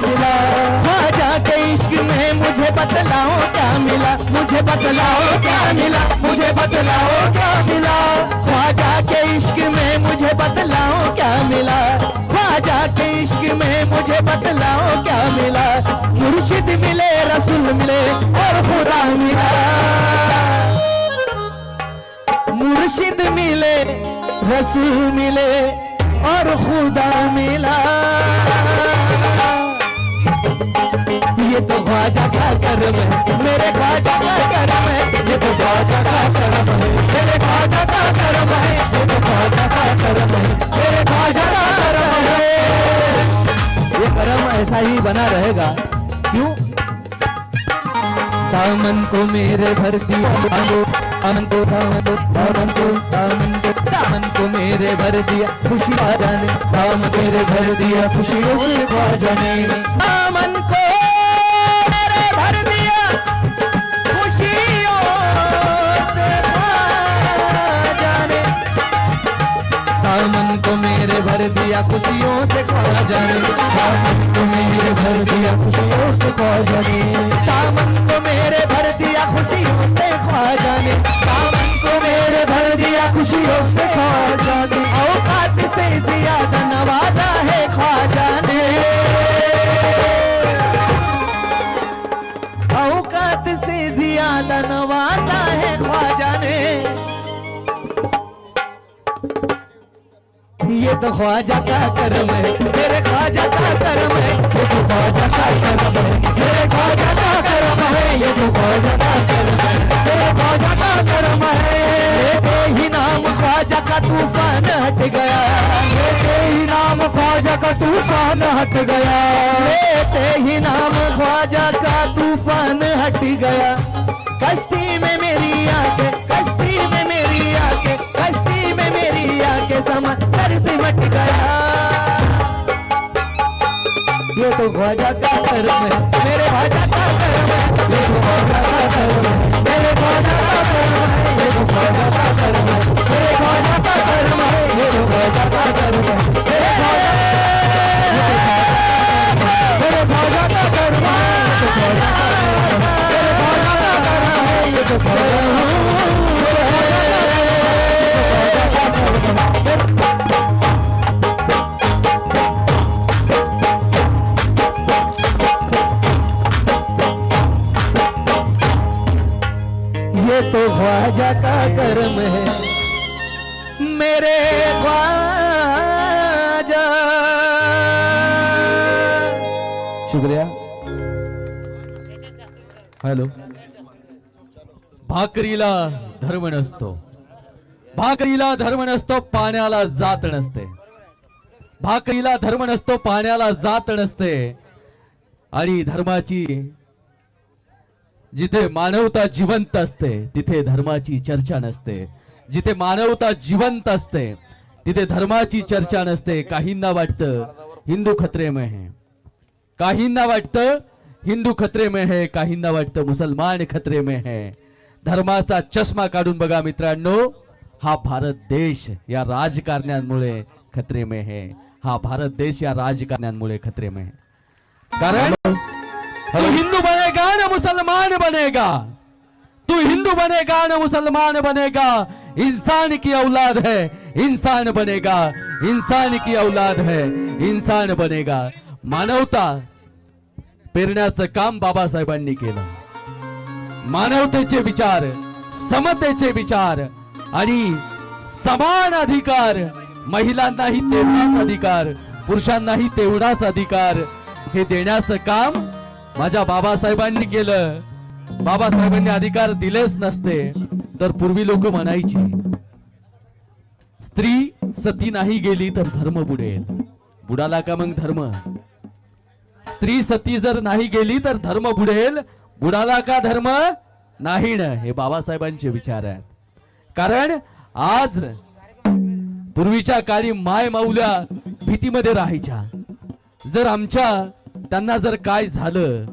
मिला। ख्वाजा के इश्क में मुझे बतलाओ क्या मिला? मुझे बतलाओ क्या मिला? मुझे बतलाओ क्या मिला? ख्वाजा के इश्क में मुझे बतलाओ क्या मिला? ख्वाजा के इश्क में मुझे बतलाओ क्या मिला? मुर्शिद मिले, रसूल मिले और खुदा मिला। मुर्शिद मिले, रसूल मिले और खुदा मिला। ये तो ख्वाजा का करम है, मेरे ख्वाजा का करम है, ये तो ख्वाजा का करम है, मेरे ख्वाजा का करम है, ये तो ख्वाजा का करम है, मेरे ख्वाजा का करम है। ये करम ऐसा ही बना रहेगा, क्यों? दामन को मेरे भर दिया दामन को दामन दामन को दामन को दामन को मेरे भर दिया खुशी आ जाने दामन मेरे भर दिया खुशियों से जाने दामन को मेरे भर दिया खुशियों जाने दामन को मेरे भर दिया खुशियों से खा जाने दामन को मेरे भर दिया खुशियों से खा जाने दामन को मेरे भर खुशियों से खा जाने दामन को मेरे भर दिया खुशियों से खा जाने औकात से ज़्यादा नवाजा है ख्वाजा ने औकात से ज़्यादा नवाजा है ख्वाजा ने ये तो ख्वाजा का करम है, मेरे ख्वाजा का करम है, ये तो ख्वाजा का करम है। मेरे ख्वाजा है ये तो है है लेते ही नाम ख्वाजा का तूफान हट गया? लेते ही नाम ख्वाजा का तूफान हट गया लेते ही नाम ख्वाजा का तूफान हट गया? ये का करम है मेरे ख्वाजा का करम है ये तो का करम है मेरे ख्वाजा का करम है ये तो का करम है मेरे ख्वाजा का करम है ये तो का करम है मेरे ख्वाजा मेरे ख्वाजा का करम है ये तो का करम है मेरे ख्वाजा का करम ये तो शुक्रिया। हॅलो भाकरीला धर्म नसतो. भाकरीला धर्म नसतो पाण्याला जात नसते. भाकरीला धर्म नसतो पाण्याला जात नसते. आणि धर्माची जिथे मानवता जिवंत असते तिथे धर्माची चर्चा नसते. जिथे मानवता जिवंत असते तिथे धर्माची चर्चा नसते. काहींना वाटतं हिंदू खत्रेमय आहे काहींना वाटतं हिंदू खतरे में है काहींना वाटतं मुसलमान खतरे में है. धर्माचा चष्मा काढून बघा मित्रांनो हा भारत देश या राजकारण्यांमुळे खतरे में है. हा भारत देश या राजकारण्यांमुळे खतरे में है. कारण तू हिंदू बनेगा ना मुसलमान बनेगा? तू हिंदू बनेगा ना मुसलमान बनेगा? इंसान की औलाद है इंसान बनेगा. इंसान की औलाद है इंसान बनेगा. मानवता पेरण्याचं काम बाबासाहेबांनी केलं. मानवतेचे विचार समतेचे विचार आणि समान अधिकार महिलांनाही तेवढाच अधिकार पुरुषांनाही तेवढाच अधिकार हे देण्याचं काम माझ्या बाबासाहेबांनी केलं. बाबासाहेबांनी अधिकार दिलेच नसते तर पूर्वी लोक म्हणायची स्त्री सती नाही गेली तर धर्म बुडेल. बुडाला का मग धर्म? स्त्री सती जर नाही गेली तर धर्म बुडेल. बुडाला का धर्म? नाही ना. हे बाबासाहेबांचे विचार आहेत. कारण आज पूर्वीच्या काळी माय माऊल्या भीतीमध्ये राहायच्या. जर आमच्या त्यांना जर काय झालं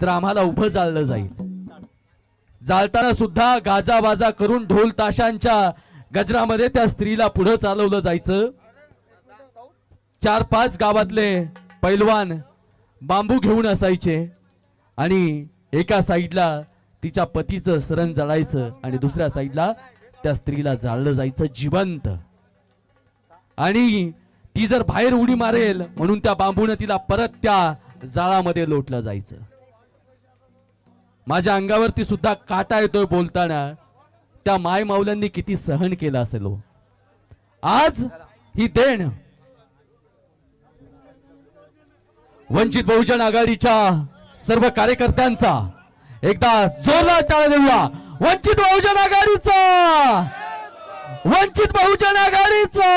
तर आम्हाला उभं जाळलं जाईल. जाळताना सुद्धा गाजाबाजा करून ढोल ताशांच्या गजरामध्ये त्या स्त्रीला पुढं चालवलं जायचं. चार पाच गावातले पैलवान बांबू घेऊन असायचे. आणि एका साईडला तिच्या पतीचं सरण जळायचं आणि दुसऱ्या साईडला त्या स्त्रीला जाळलं जायचं जिवंत. आणि ती जर बाहेर उडी मारेल म्हणून त्या बांबून तिला परत त्या जाळामध्ये लोटलं जायचं. माझ्या अंगावरती सुद्धा काटा येतोय बोलताना त्या माय माऊल्यांनी किती सहन केलं असेल. आज ही देण वंचित बहुजन आघाडीच्या सर्व कार्यकर्त्यांचा एकदा जोरदार टाळा देऊया. वंचित बहुजन आघाडीचा! वंचित बहुजन आघाडीचा!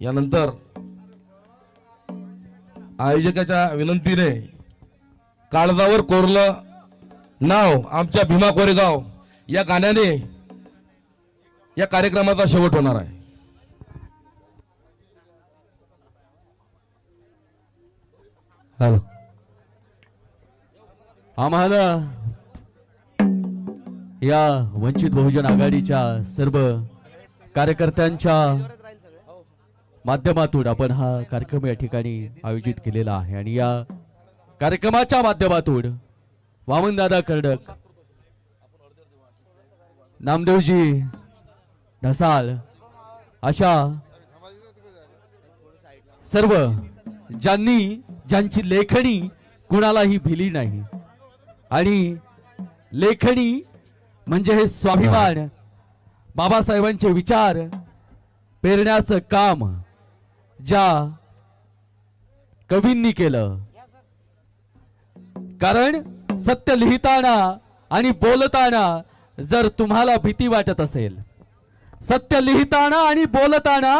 यानंतर आयोजकाच्या विनंतीने काळजावर कोरलं नाव आमच्या भीमा कोरेगाव या गाण्याने या कार्यक्रमाचा शेवट होणार आहे. हॅलो. आम्हाला या वंचित बहुजन आघाडीच्या सर्व कार्यकर्त्यांच्या माध्यमातून आपण हा कार्यक्रम या ठिकाणी आयोजित केलेला आहे. आणि या कार्यक्रमाच्या माध्यमातून वामनदादा कर्डक नामदेवजी ढसाळ अशा सर्व ज्यांनी ज्यांची लेखणी कुणालाही भिली नाही. आणि लेखणी म्हणजे हे स्वाभिमान बाबासाहेबांचे विचार पेरण्याचं काम ज्या कवींनी केलं. कारण सत्य लिहिताना आणि बोलताना जर तुम्हाला भीती वाटत असेल सत्य लिहिताना आणि बोलताना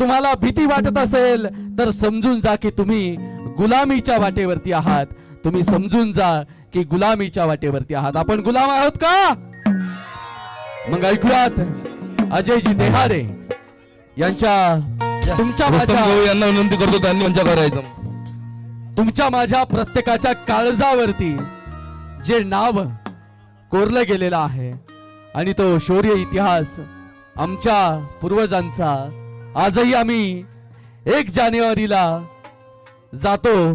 तुम्हाला भीती वाटत असेल तर समजून जा की तुम्ही गुलामीच्या वाटेवरती आहात. तुम्ही समजून जा की गुलामीच्या वाटेवरती आहात. आपण गुलाम आहोत का? मग ऐकूयात अजयजी देहारे यांच्या तुमच्या माझ्या यांना विनंती करतो त्यांनी मंचा करायचं तुमच्या माझ्या प्रत्येकाच्या काळजावरती जे नाव कोरलं गेलेलं आहे आणि तो शौर्य इतिहास आमच्या पूर्वजांचा. आजही आम्ही एक जानेवारीला जातो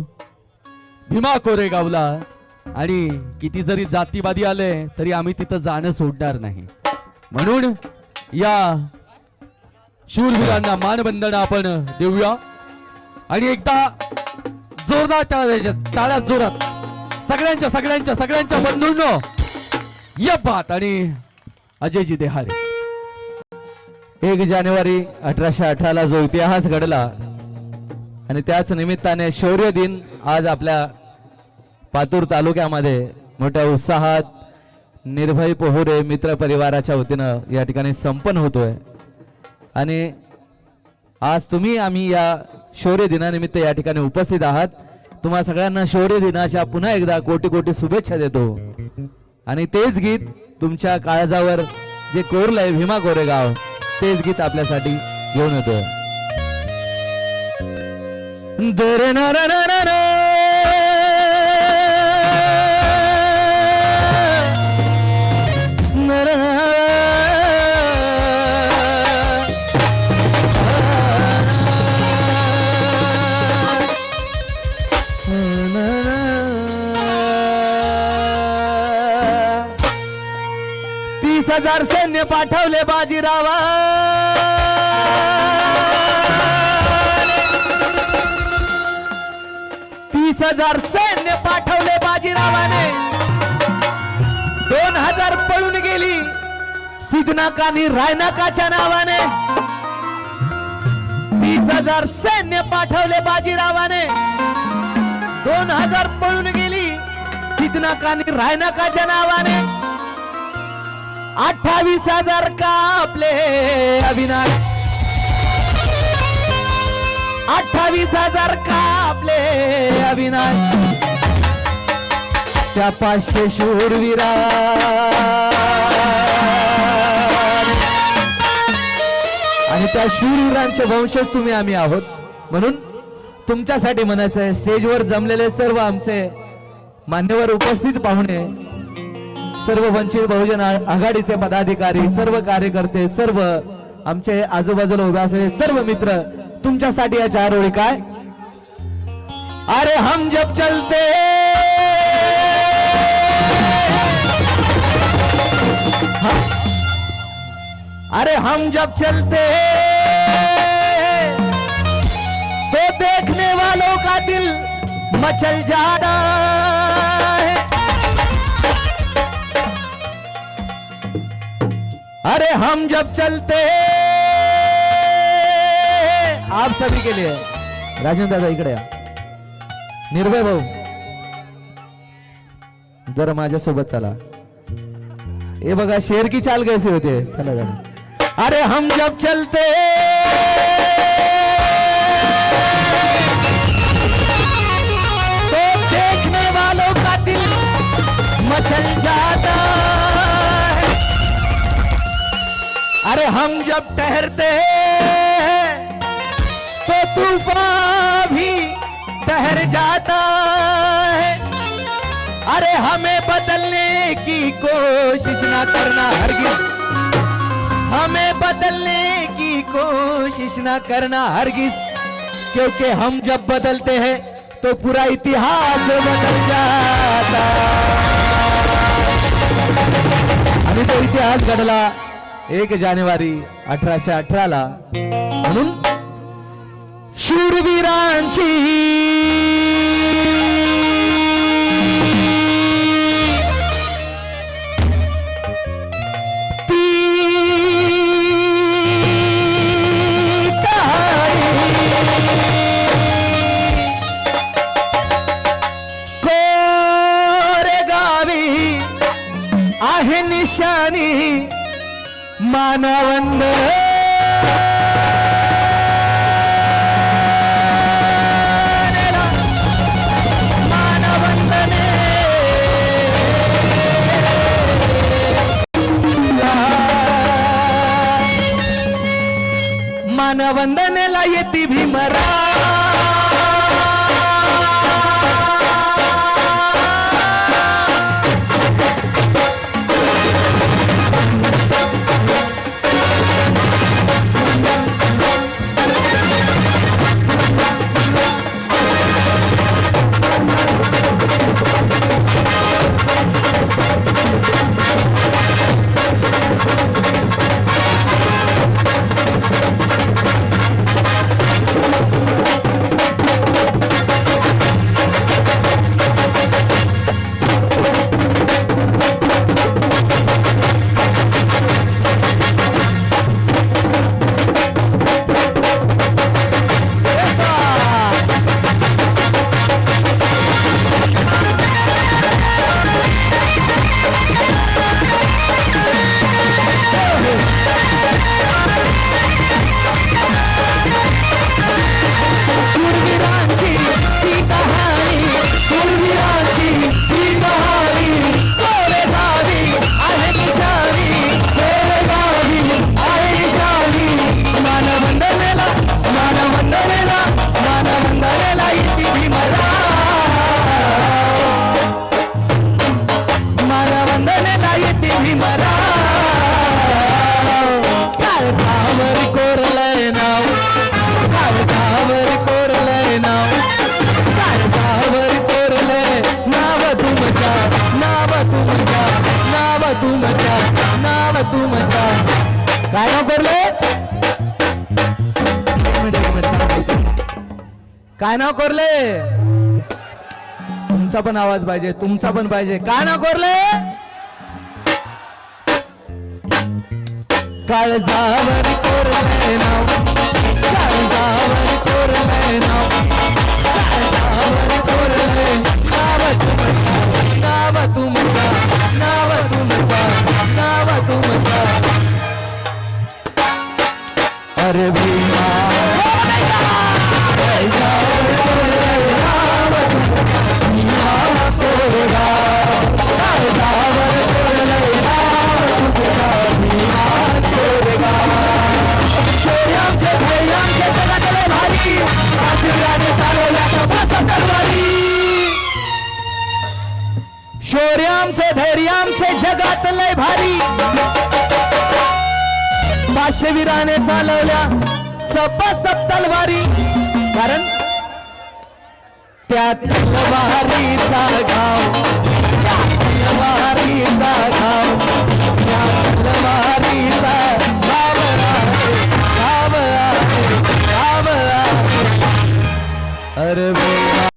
भीमा कोरेगावला. आणि किती जरी जातीवादी आले तरी आम्ही तिथं जाणं सोडणार नाही. म्हणून या शूरवीरांना मानबंधन आपण देऊया. आणि एकदा जोरदार टाळ्या टाळ्यात जोरात. सगळ्यांच्या सगळ्यांच्या सगळ्यांच्या बंधूंनो या बात आणि अजयजी देहारे. एक जानेवारी अठराशे अठराला जो इतिहास घडला आणि त्याच निमित्ताने शौर्य दिन आज आपल्या पातूर तालुक्यामध्ये मोठ्या उत्साहात निर्भय पोहरे मित्र परिवाराच्या वतीनं या ठिकाणी संपन्न होतोय. आणि आज तुम्ही आम्ही या शौर्य दिनानिमित्त या ठिकाणी उपस्थित आहात. तुम्हा सगळ्यांना शौर्य दिनाच्या पुन्हा एकदा कोटी कोटी शुभेच्छा देतो. आणि तेच गीत तुमच्या काळजावर जे कोरलंय भीमा कोरेगाव. तेच गीत आपल्यासाठी घेऊन येतो तीस हजार सैन्य पाठवले बाजीरावा. तीस हजार सैन्य पाठवले बाजीरावाने. दोन हजार पळून गेली. सिद्धनाकानी रायनाकाच्या नावाने. तीस हजार सैन्य पाठवले बाजीरावाने. दोन हजार पळून गेली. सिद्धनाकानी रायनाकाच्या नावाने. अठ्ठावीस हजार का आपले अविनाश? अठ्ठावीस हजार का आपले अविनाश? त्या पाचशे शूरवीरा. आणि त्या शूरवीरांचे वंशज तुम्ही आम्ही आहोत. म्हणून तुमच्यासाठी म्हणायचं आहे स्टेजवर जमलेले सर्व आमचे मान्यवर उपस्थित पाहुणे सर्व वंचित बहुजन आघाडीचे पदाधिकारी सर्व कार्यकर्ते सर्व आमचे आजूबाजूला उभे असलेले सर्व मित्र तुमच्यासाठी या चार ओळी काय? अरे हम जब चलते! अरे हम जब चलते! तो देखने वालों का दिल मचल जाता अरे हम जब चलते आप सभी के लिए राजेंद्र दादा इकडे या। निर्भय भाऊ जरा माझ्यासोबत चला। हे बघा शेर की चाल कैसे होते? चला जरा. अरे हम जब चलते तो देखने वालों का दिल मचल जाता। अरे हम जब ठहरते हैं तो तूफ़ान भी ठहर जाता है। अरे हमें बदलने की कोशिश ना करना हरगिज हमें बदलने की कोशिश ना करना हरगिज क्योंकि हम जब बदलते हैं तो पूरा इतिहास बदल जाता आणि तो इतिहास घडला एक जानेवारी अठराशे अठराला. म्हणून शूरवीरांची ती कहाणी आहे निशाणी. మానవందరూ ಮಾನವಂದನೆಲ ಎತ್ತಿ ಭೀಮರಾ काय नाव कोरले? तुमचा पण आवाज पाहिजे तुमचा पण पाहिजे. काय नाव कोरले? काळजावर कोरले नाव. काळजावर पोरे धैर्यामचं जगात लय भारी. पाशवीराने चालवल्या सप सप तलवारी. कारण त्या तलवारीचा घाव तलवारीचा गाव त्या तलवारीचा अरे